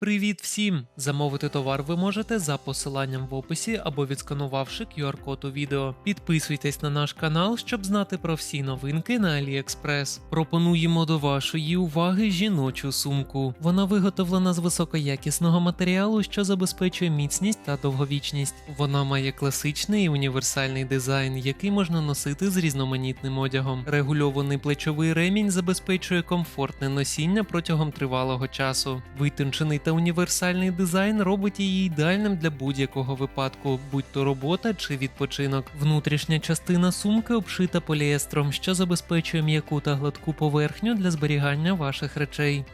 Привіт всім! Замовити товар ви можете за посиланням в описі або відсканувавши QR-код у відео. Підписуйтесь на наш канал, щоб знати про всі новинки на AliExpress. Пропонуємо до вашої уваги жіночу сумку. Вона виготовлена з високоякісного матеріалу, що забезпечує міцність та довговічність. Вона має класичний і універсальний дизайн, який можна носити з різноманітним одягом. Регульований плечовий ремінь забезпечує комфортне носіння протягом тривалого часу. Витончений та універсальний дизайн робить її ідеальним для будь-якого випадку, будь то робота чи відпочинок. Внутрішня частина сумки обшита поліестром, що забезпечує м'яку та гладку поверхню для зберігання ваших речей.